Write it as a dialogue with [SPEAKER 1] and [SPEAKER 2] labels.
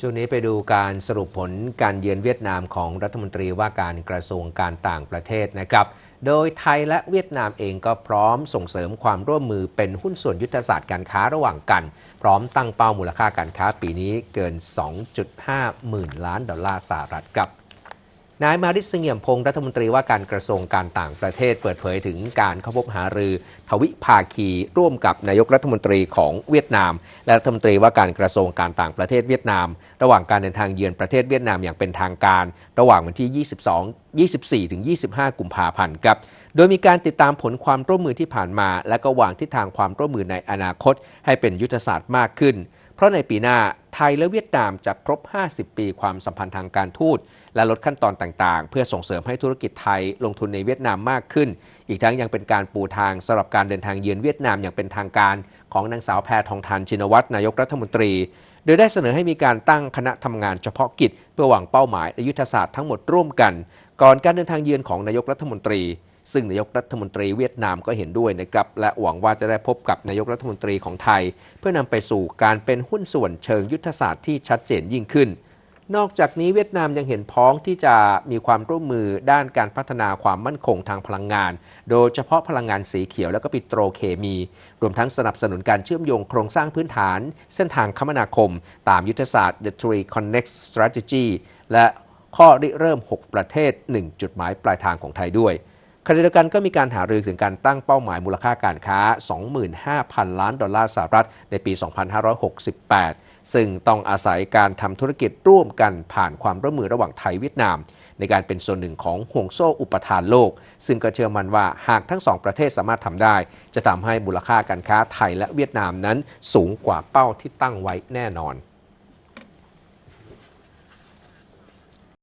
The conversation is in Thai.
[SPEAKER 1] ช่วงนี้ไปดูการสรุปผลการเยือนเวียดนามของรัฐมนตรีว่าการกระทรวงการต่างประเทศนะครับ โดยไทยและเวียดนามเองก็พร้อมส่งเสริมความร่วมมือเป็นหุ้นส่วนยุทธศาสตร์การค้าระหว่างกัน พร้อมตั้งเป้ามูลค่าการค้าปีนี้เกิน 2.5 หมื่นล้านดอลลาร์สหรัฐครับ นายมาริสเสงี่ยมพงศ์รัฐมนตรีว่าการกระทรวงการต่างประเทศเปิดเผยถึงการเข้าพบหารือ ทวิภาคีร่วมกับนายกรัฐมนตรีของเวียดนาม และรัฐมนตรีว่าการกระทรวงการต่างประเทศเวียดนาม ระหว่างการเดินทางเยือนประเทศเวียดนามอย่างเป็นทางการ ระหว่างวันที่ 22 24ถึง25 กุมภาพันธ์ครับ โดยมีการติดตามผลความร่วมมือที่ผ่านมา และก็วางทิศทางความร่วมมือในอนาคต ให้เป็นยุทธศาสตร์มากขึ้น เพราะในปีหน้า ไทยและเวียดนามจะครบ 50 ปีความสัมพันธ์ทางการทูต และลดขั้นตอนต่างๆ เพื่อส่งเสริมให้ธุรกิจไทยลงทุนในเวียดนามมากขึ้น อีกทั้งยังเป็นการปูทางสำหรับการเดินทางเยือนเวียดนามอย่างเป็นทางการ ของนางสาวแพทองทานชินวัตรนายกรัฐมนตรี โดยได้เสนอให้มีการตั้งคณะทำงานเฉพาะกิจ เพื่อหวังเป้าหมายและยุทธศาสตร์ทั้งหมดร่วมกัน ก่อนการเดินทางเยือนของนายกรัฐมนตรี ซึ่งนายกรัฐมนตรีเวียดนามก็เห็นด้วยนะครับและหวังว่าจะได้พบกับนายกรัฐมนตรีของไทย เพื่อนำไปสู่การเป็นหุ้นส่วนเชิงยุทธศาสตร์ที่ชัดเจนยิ่งขึ้น นอกจากนี้เวียดนามยังเห็นพ้องที่จะมีความร่วมมือด้านการพัฒนาความมั่นคงทางพลังงาน โดยเฉพาะพลังงานสีเขียวและก็ปิโตรเคมี รวมทั้งสนับสนุนการเชื่อมโยงโครงสร้างพื้นฐาน เส้นทางคมนาคม ตามยุทธศาสตร์ The Three Connect Strategy และข้อริเริ่ม 6 ประเทศ 1 จุดหมายปลายทางของไทยด้วย ขณะเดียวกันก็มีการหารือถึงการตั้งเป้าหมายมูลค่าการค้า 25,000 ล้านดอลลาร์สหรัฐ ในปี 2568 ซึ่งต้องอาศัยการทำธุรกิจร่วมกันผ่านความร่วมมือระหว่างไทยเวียดนาม ในการเป็นส่วนหนึ่งของห่วงโซ่อุปทานโลก ซึ่งก็เชื่อมันว่าหากทั้งสองประเทศสามารถทำได้ จะทำให้มูลค่าการค้าไทยและเวียดนามนั้นสูงกว่าเป้าที่ตั้งไว้แน่นอน